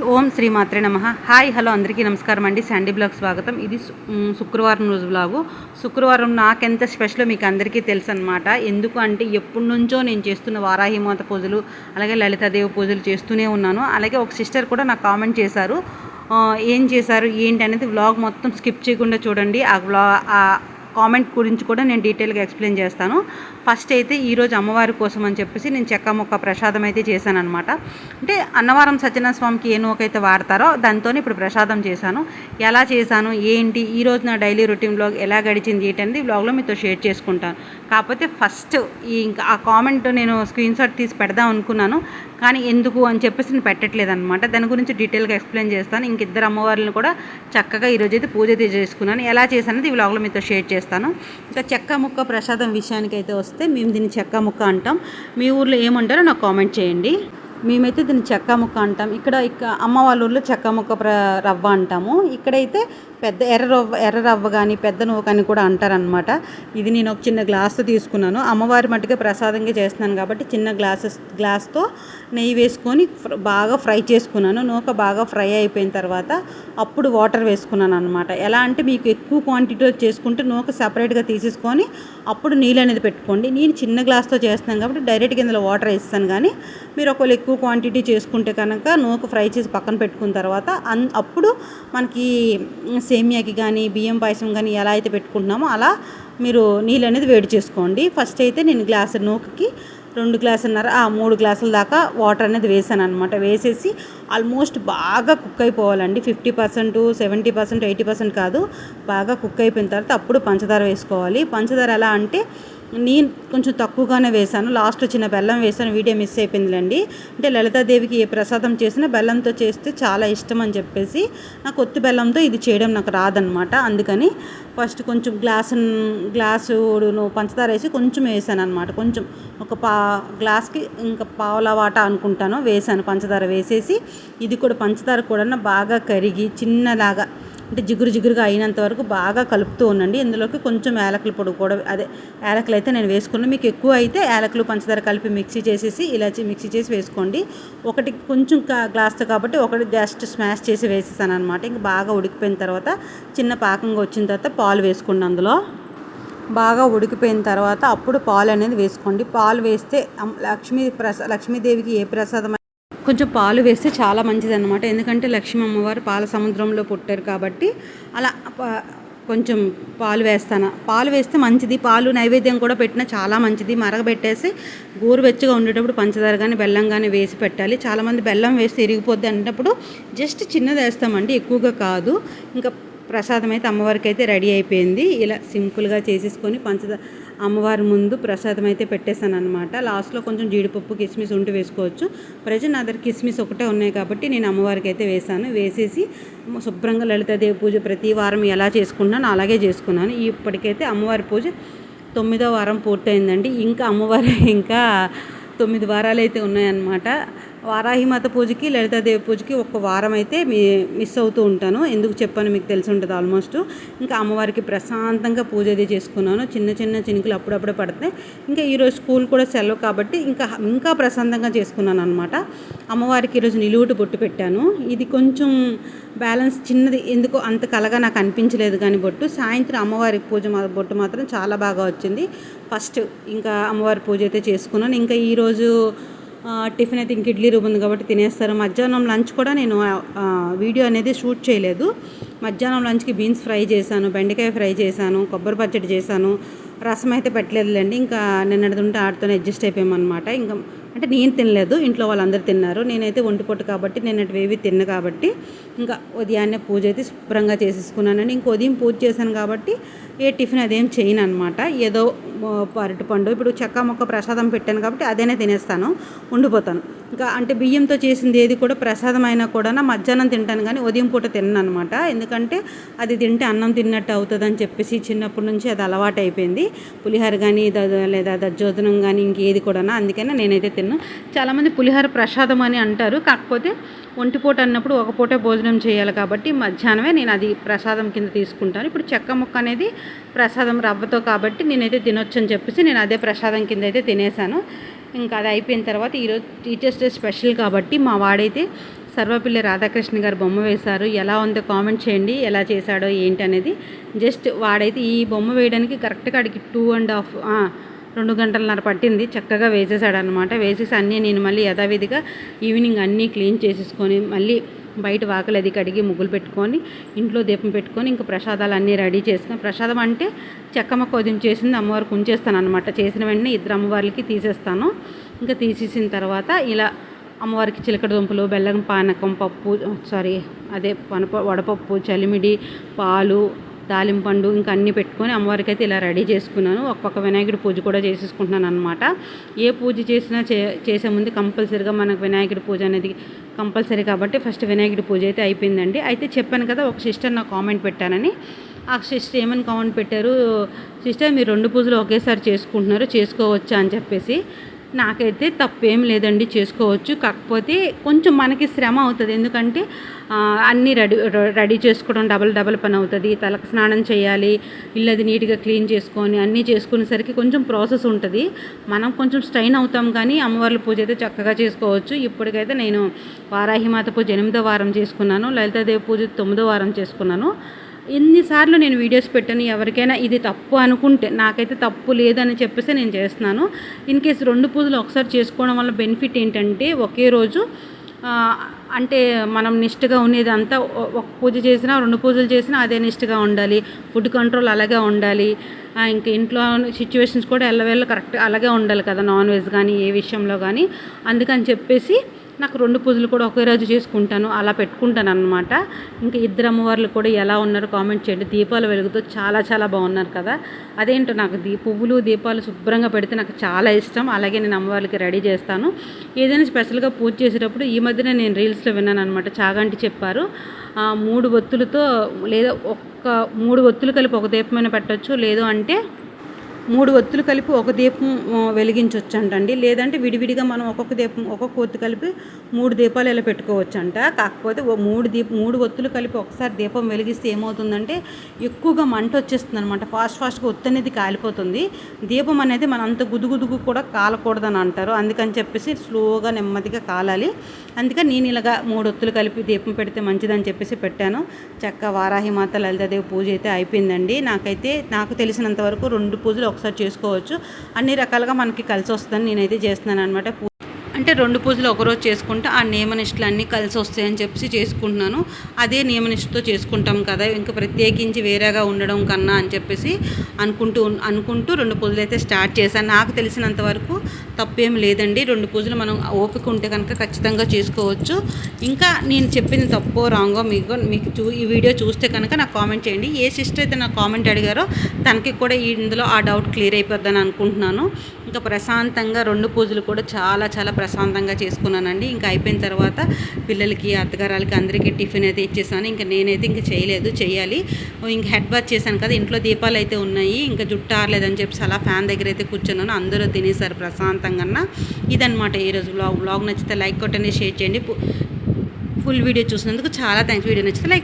ఓం శ్రీ మాత్రే నమ. Hi hello అందరికీ నమస్కారం అండి. శాండీ బ్లాగ్ స్వాగతం. ఇది శుక్రవారం రోజు బ్లాగు. శుక్రవారం నాకెంత స్పెషల్ మీకు అందరికీ తెలుసు అనమాట ఎందుకు అంటే ఎప్పటి నుంచో నేను చేస్తున్న వారాహి మాత పూజలు అలాగే లలితాదేవి పూజలు చేస్తూనే ఉన్నాను. అలాగే ఒక సిస్టర్ కూడా నాకు కామెంట్ చేశారు. ఏం చేశారు ఏంటి అనేది వ్లాగ్ మొత్తం స్కిప్ చేయకుండా చూడండి. ఆ వ్లా కామెంట్ గురించి కూడా నేను డీటెయిల్గా ఎక్స్ప్లెయిన్ చేస్తాను. ఫస్ట్ అయితే ఈరోజు అమ్మవారి కోసం అని చెప్పేసి నేను చెక్క మొక్క ప్రసాదం అయితే చేశాను అనమాట అంటే అన్నవరం సత్యనారాయణ స్వామికి ఏ నూకైతే వాడతారో దాంతో ఇప్పుడు ప్రసాదం చేశాను. ఎలా చేశాను ఏంటి ఈ రోజు నా డైలీ రొటీన్ బ్లాగ్ ఎలా గడిచింది ఏంటి అనేది బ్లాగ్లో మీతో షేర్ చేసుకుంటాను. కాకపోతే ఫస్ట్ ఈ ఇంకా ఆ కామెంట్ నేను స్క్రీన్ షాట్ తీసి పెడదాం అనుకున్నాను. కానీ ఎందుకు అని చెప్పేసి నేను పెట్టట్లేదు అనమాట దాని గురించి డీటెయిల్గా ఎక్స్ప్లెయిన్ చేస్తాను. ఇంక ఇద్దరు అమ్మవారిని కూడా చక్కగా ఈరోజు అయితే పూజ చేసుకున్నాను. ఎలా చేశానది ఈ వ్లాగ్లో మీతో షేర్ చేస్తాను. ఇంకా చెక్క ముక్క ప్రసాదం విషయానికి అయితే వస్తే మేము దీన్ని చెక్క ముక్క అంటాం. మీ ఊర్లో ఏమంటారో నాకు కామెంట్ చేయండి. మేమైతే దీన్ని చెక్క ముక్క అంటాం. ఇక్కడ ఇక అమ్మ వాళ్ళ ఊర్లో చెక్క ముక్క ప్ర రవ్వ అంటాము. ఇక్కడైతే పెద్ద ఎర్ర రవ్వ ఎర్ర రవ్వ కానీ పెద్ద నువ్వు కానీ కూడా అంటారనమాట ఇది నేను ఒక చిన్న గ్లాస్తో తీసుకున్నాను. అమ్మవారి మట్టుగా ప్రసాదంగా చేస్తున్నాను కాబట్టి చిన్న గ్లాసెస్ గ్లాస్తో నెయ్యి వేసుకొని బాగా ఫ్రై చేసుకున్నాను. నూక బాగా ఫ్రై అయిపోయిన తర్వాత అప్పుడు వాటర్ వేసుకున్నాను అనమాట ఎలా అంటే మీకు ఎక్కువ క్వాంటిటీలో చేసుకుంటే నూక సపరేట్గా తీసేసుకొని అప్పుడు నీళ్ళు అనేది పెట్టుకోండి. నేను చిన్న గ్లాస్తో చేస్తున్నాను కాబట్టి డైరెక్ట్గా ఇందులో వాటర్ వేస్తాను కానీ మీరు ఒకవేళ ఎక్కువ క్వాంటిటీ చేసుకుంటే కనుక నూక ఫ్రై చేసి పక్కన పెట్టుకున్న తర్వాత అన్ అప్పుడు మనకి సేమియాకి కానీ బియ్యం పాయసం కానీ ఎలా అయితే పెట్టుకుంటున్నామో అలా మీరు నీళ్ళు అనేది వేడి చేసుకోండి. ఫస్ట్ అయితే నేను గ్లాసు నూకకి రెండు గ్లాసున్నర ఆ మూడు గ్లాసుల దాకా వాటర్ అనేది వేసాను అనమాట వేసేసి ఆల్మోస్ట్ బాగా cook అయిపోవాలండి. Fifty percent seventy percent eighty percent కాదు. బాగా కుక్ అయిపోయిన తర్వాత అప్పుడు పంచదార వేసుకోవాలి. పంచదార ఎలా అంటే నేను కొంచెం తక్కువగానే వేశాను. లాస్ట్లో చిన్న బెల్లం వేసాను వీడియో మిస్ అయిపోయిందిలేండి. అంటే లలితాదేవికి ఏ ప్రసాదం చేసినా బెల్లంతో చేస్తే చాలా ఇష్టం అని చెప్పేసి నాకు ఒత్తి బెల్లంతో ఇది చేయడం నాకు రాదనమాట. అందుకని ఫస్ట్ కొంచెం గ్లాసు గ్లాసు పంచదార వేసి కొంచెం వేసాను అనమాట కొంచెం ఒక పా గ్లాస్కి ఇంకా పావుల వాట అనుకుంటాను. వేసాను. పంచదార వేసేసి ఇది కూడా పంచదార కూడా బాగా కరిగి చిన్నలాగా అంటే జిగురు జిగురుగా అయినంత వరకు బాగా కలుపుతూ ఉండండి. ఇందులోకి కొంచెం యాలకుల పొడి కూడా అదే యాలకులు అయితే నేను వేసుకున్నాను మీకు ఎక్కువ అయితే యాలకులు పంచదార కలిపి మిక్సీ చేసేసి ఇలాచి మిక్సీ చేసి వేసుకోండి. ఒకటి కొంచెం గ్లాస్తో కాబట్టి ఒకటి జస్ట్ స్మాష్ చేసి వేసేసాను అనమాట ఇంకా బాగా ఉడికిపోయిన తర్వాత చిన్న పాకంగా వచ్చిన తర్వాత పాలు వేసుకోండి అందులో. బాగా ఉడికిపోయిన తర్వాత అప్పుడు పాలు అనేది వేసుకోండి. పాలు వేస్తే లక్ష్మీ ప్రసా లక్ష్మీదేవికి ఏ ప్రసాదం కొంచెం పాలు వేస్తే చాలా మంచిది అనమాట ఎందుకంటే లక్ష్మీ అమ్మవారు పాల సముద్రంలో పుట్టారు కాబట్టి అలా కొంచెం పాలు వేస్తాను. పాలు వేస్తే మంచిది. పాలు నైవేద్యం కూడా పెట్టినా చాలా మంచిది. మరగబెట్టేసి గోరువెచ్చగా ఉండేటప్పుడు పంచదార కానీ బెల్లం కానీ వేసి పెట్టాలి. చాలామంది బెల్లం వేస్తే ఇరిగిపోద్ది అన్నప్పుడు జస్ట్ చిన్నది వేస్తామండి. ఎక్కువగా కాదు. ఇంకా ప్రసాదం అయితే అమ్మవారికి అయితే రెడీ అయిపోయింది. ఇలా సింపుల్గా చేసేసుకొని పంచదార అమ్మవారి ముందు ప్రసాదం అయితే పెట్టేశాను అనమాట లాస్ట్లో కొంచెం జీడిపప్పు కిస్మిస్ ఉంటే వేసుకోవచ్చు. ప్రజెంట్ నా దగ్గర కిస్మిస్ ఒకటే ఉన్నాయి కాబట్టి నేను అమ్మవారికి అయితే వేశాను. వేసేసి శుభ్రంగా లలితాదేవి పూజ ప్రతి వారం ఎలా చేసుకున్నాను అలాగే చేసుకున్నాను. ఇప్పటికైతే అమ్మవారి పూజ తొమ్మిదో వారం పూర్తయిందండి. ఇంకా అమ్మవారి ఇంకా తొమ్మిది వారాలు అయితే ఉన్నాయన్నమాట. వారాహిమాత పూజకి లలితాదేవి పూజకి ఒక వారం అయితే మీ మిస్ అవుతూ ఉంటాను. ఎందుకు చెప్పాను మీకు తెలిసి ఉంటుంది ఆల్మోస్ట్. ఇంకా అమ్మవారికి ప్రశాంతంగా పూజ అది చేసుకున్నాను. చిన్న చిన్న చినుకులు అప్పుడప్పుడు పడతాయి. ఇంకా ఈరోజు స్కూల్ కూడా సెలవు కాబట్టి ఇంకా ఇంకా ప్రశాంతంగా చేసుకున్నాను అనమాట అమ్మవారికి ఈరోజు నిలువుటి బొట్టు పెట్టాను. ఇది కొంచెం బ్యాలెన్స్ చిన్నది. ఎందుకో అంత కలగా నాకు అనిపించలేదు కానీ బొట్టు. సాయంత్రం అమ్మవారి పూజ బొట్టు మాత్రం చాలా బాగా వచ్చింది. ఫస్ట్ ఇంకా అమ్మవారి పూజ అయితే చేసుకున్నాను. ఇంకా ఈరోజు టిఫిన్ అయితే ఇంక ఇడ్లీ రూమ్ ఉంది కాబట్టి తినేస్తారు. మధ్యాహ్నం లంచ్ కూడా నేను వీడియో అనేది షూట్ చేయలేదు. మధ్యాహ్నం లంచ్కి బీన్స్ ఫ్రై చేశాను బెండకాయ ఫ్రై చేశాను కొబ్బరి పచ్చడి చేశాను. రసం అయితే పెట్టలేదులేండి. ఇంకా నిన్నటి ఉంటే ఆడితోనే అడ్జస్ట్ అయిపోయామన్నమాట. ఇంకా అంటే నేను తినలేదు ఇంట్లో వాళ్ళందరూ తిన్నారు. నేనైతే ఒంటిపొట్టు కాబట్టి నేను వేవి తిన్న కాబట్టి ఇంకా ఉదయాన్నే పూజ అయితే శుభ్రంగా చేసేసుకున్నానండి. ఇంక ఉదయం పూజ చేశాను కాబట్టి ఏ టిఫిన్ అదేం చేయను అనమాట ఏదో అరటిపండు ఇప్పుడు చెక్క మొక్క ప్రసాదం పెట్టాను కాబట్టి అదేనే తినేస్తాను ఉండిపోతాను. ఇంకా అంటే బియ్యంతో చేసింది ఏది కూడా ప్రసాదం అయినా కూడా మధ్యాహ్నం తింటాను కానీ ఉదయం పూట తిన్నాను అనమాట ఎందుకంటే అది తింటే అన్నం తిన్నట్టు అవుతుంది అని చెప్పేసి చిన్నప్పటి నుంచి అది అలవాటు అయిపోయింది. పులిహోర కానీ లేదా దజ్జోదనం కానీ ఇంకేది కూడా అందుకనే నేనైతే తిన్నాను చాలామంది పులిహోర ప్రసాదం అని అంటారు. కాకపోతే ఒంటిపూట అన్నప్పుడు ఒక పూటే భోజనం చేయాలి కాబట్టి మధ్యాహ్నమే నేను అది ప్రసాదం కింద తీసుకుంటాను. ఇప్పుడు చెక్క ముక్క అనేది ప్రసాదం రవ్వతో కాబట్టి నేనైతే తినొచ్చు అని చెప్పేసి నేను అదే ప్రసాదం కింద అయితే తినేసాను. ఇంకా అది అయిపోయిన తర్వాత ఈరోజు టీచర్స్ డే స్పెషల్ కాబట్టి మా వాడైతే సర్వపల్లి రాధాకృష్ణ గారు బొమ్మ వేశారు. ఎలా ఉందో కామెంట్ చేయండి ఎలా చేశాడో ఏంటి అనేది. జస్ట్ వాడైతే ఈ బొమ్మ వేయడానికి కరెక్ట్గా అడిగి టూ అండ్ హాఫ్ రెండు గంటలన్నర పట్టింది. చక్కగా వేసేసాడనమాట వేసేసి అన్నీ నేను మళ్ళీ యథావిధిగా ఈవినింగ్ అన్నీ క్లీన్ చేసేసుకొని మళ్ళీ బయట వాకలి అది కడిగి ముగ్గులు పెట్టుకొని ఇంట్లో దీపం పెట్టుకొని ఇంకా ప్రసాదాలు అన్నీ రెడీ చేసుకొని ప్రసాదం అంటే చెక్కమ్మ కోదిం చేసింది అమ్మవారికి ఉంచేస్తాను అనమాట చేసిన వెంటనే ఇద్దరు అమ్మవారికి తీసేస్తాను. ఇంకా తీసేసిన తర్వాత ఇలా అమ్మవారికి చిలకడ దుంపలు బెల్లం పానకం పప్పు సారీ అదే పనప వడపప్పు చలిమిడి పాలు దాలింపండు ఇంకా అన్నీ పెట్టుకొని అమ్మవారికి అయితే ఇలా రెడీ చేసుకున్నాను. ఒక పక్క వినాయకుడి పూజ కూడా చేసేసుకుంటున్నాను అనమాట ఏ పూజ చేసినా చే చేసే ముందు కంపల్సరీగా మనకు వినాయకుడి పూజ అనేది కంపల్సరీ కాబట్టి ఫస్ట్ వినాయకుడి పూజ అయితే అయిపోయిందండి. అయితే చెప్పాను కదా ఒక సిస్టర్ నాకు కామెంట్ పెట్టానని. ఆ సిస్టర్ ఏమని కామెంట్ పెట్టారు సిస్టర్ మీరు రెండు పూజలు ఒకేసారి చేసుకుంటున్నారు చేసుకోవచ్చా? అని చెప్పేసి. నాకైతే తప్పేం లేదండి చేసుకోవచ్చు. కాకపోతే కొంచెం మనకి శ్రమ అవుతుంది. ఎందుకంటే అన్నీ రెడీ రెడీ చేసుకోవడం డబల్ డబల్ పని అవుతుంది. తలకు స్నానం చేయాలి ఇల్లది నీట్గా క్లీన్ చేసుకొని అన్నీ చేసుకునేసరికి కొంచెం ప్రాసెస్ ఉంటుంది. మనం కొంచెం స్ట్రైన్ అవుతాం కానీ అమ్మవార్ల పూజ అయితే చక్కగా చేసుకోవచ్చు. ఇప్పటికైతే నేను వారాహిమాత పూజ ఎనిమిదో వారం చేసుకున్నాను. లలితాదేవి పూజ తొమ్మిదో వారం చేసుకున్నాను. ఎన్నిసార్లు నేను వీడియోస్ పెట్టాను ఎవరికైనా ఇది తప్పు అనుకుంటే నాకైతే తప్పు లేదని చెప్పేసి నేను చేస్తున్నాను. ఇన్ కేస్ రెండు పూజలు ఒకసారి చేసుకోవడం వల్ల బెనిఫిట్ ఏంటంటే ఒకే రోజు అంటే మనం నిష్ఠగా ఉండేది అంతా ఒక పూజ చేసినా రెండు పూజలు చేసినా అదే నిష్ఠగా ఉండాలి. ఫుడ్ కంట్రోల్ అలాగే ఉండాలి. ఇంకా ఇంట్లో సిచ్యువేషన్స్ కూడా ఎల్లవేళ్ళ కరెక్ట్ అలాగే ఉండాలి కదా నాన్ వెజ్ కానీ ఏ విషయంలో కానీ. అందుకని చెప్పేసి నాకు రెండు పూజలు కూడా ఒకే రోజు చేసుకుంటాను అలా పెట్టుకుంటాను అనమాట ఇంకా ఇద్దరు అమ్మవార్లు కూడా ఎలా ఉన్నారు కామెంట్ చేయండి. దీపాలు వెలుగుతూ చాలా చాలా బాగున్నారు కదా. అదేంటో నాకు దీ పువ్వులు దీపాలు శుభ్రంగా పెడితే నాకు చాలా ఇష్టం. అలాగే నేను అమ్మవారికి రెడీ చేస్తాను. ఏదైనా స్పెషల్గా పూజ చేసేటప్పుడు ఈ మధ్యన నేను రీల్స్లో విన్నాను అనమాట చాగంటి చెప్పారు. మూడు ఒత్తులతో లేదా ఒక్క మూడు ఒత్తులు కలిపి ఒక దీపమైన పెట్టచ్చు. లేదు అంటే మూడు ఒత్తులు కలిపి ఒక దీపం ఆ, వెలిగించవచ్చు అంటండి లేదంటే విడివిడిగా మనం ఒక్కొక్క దీపం ఒక్కొక్క ఒత్తు కలిపి మూడు దీపాలు ఇలా పెట్టుకోవచ్చు అంట కాకపోతే మూడు దీప మూడు ఒత్తులు కలిపి ఒకసారి దీపం వెలిగిస్తే ఏమవుతుందంటే ఎక్కువగా మంట వచ్చేస్తుంది అనమాట ఫాస్ట్ ఫాస్ట్గా ఒత్తు అనేది కాలిపోతుంది. దీపం అనేది మనం అంత గుదుగుదుగు కూడా కాలకూడదని అంటారు. అందుకని చెప్పేసి స్లోగా నెమ్మదిగా కాలాలి. అందుకని నేను ఇలాగా మూడు ఒత్తులు కలిపి దీపం పెడితే మంచిదని చెప్పేసి పెట్టాను. చక్క వారాహి మాత లలితాదేవి పూజ అయితే అయిపోయిందండి. నాకైతే నాకు తెలిసినంత వరకు రెండు పూజలు ఒకసారి చేసుకోవచ్చు. అన్ని రకాలుగా మనకి కలిసి వస్తుందని నేనైతే చేస్తున్నాను అనమాట అంటే రెండు పూజలు ఒకరోజు చేసుకుంటే ఆ నియమనిష్టలు అన్నీ కలిసి వస్తాయని చెప్పేసి చేసుకుంటున్నాను. అదే నియమనిష్టతో చేసుకుంటాం కదా ఇంకా ప్రత్యేకించి వేరేగా ఉండడం కన్నా అని చెప్పేసి అనుకుంటూ అనుకుంటూ రెండు పూజలు అయితే స్టార్ట్ చేశాను. నాకు తెలిసినంత వరకు తప్పేం లేదండి. రెండు పూజలు మనం ఓపిక ఉంటే కనుక ఖచ్చితంగా చేసుకోవచ్చు. ఇంకా నేను చెప్పింది తప్పో రాంగో మీకు మీకు చూ ఈ వీడియో చూస్తే కనుక నాకు కామెంట్ చేయండి. ఏ సిస్టర్ అయితే నాకు కామెంట్ అడిగారో తనకి కూడా ఈ- ఇందులో ఆ డౌట్ క్లియర్ అయిపోద్దని అనుకుంటున్నాను. ఇంకా ప్రశాంతంగా రెండు పూజలు కూడా చాలా చాలా ప్రశాంతంగా చేసుకున్నానండి. ఇంకా అయిపోయిన తర్వాత పిల్లలకి అత్తగారాలకి అందరికీ టిఫిన్ అయితే ఇచ్చేసాను. ఇంకా నేనైతే ఇంకా చేయలేదు చేయాలి. ఇంకా హెడ్ బాత్ చేశాను కదా ఇంట్లో దీపాలు అయితే ఉన్నాయి. ఇంకా జుట్టు ఆరలేదని చెప్పి అలా ఫ్యాన్ దగ్గర అయితే కూర్చున్నాను. అందరూ తినేసారు ప్రశాంతంగా ఇదనమాట ఈరోజు బ్లాగ్ బ్లాగ్ నచ్చితే లైక్ కొట్టండి షేర్ చేయండి. ఫుల్ వీడియో చూసినందుకు చాలా థ్యాంక్స్ వీడియో నచ్చితే లైక్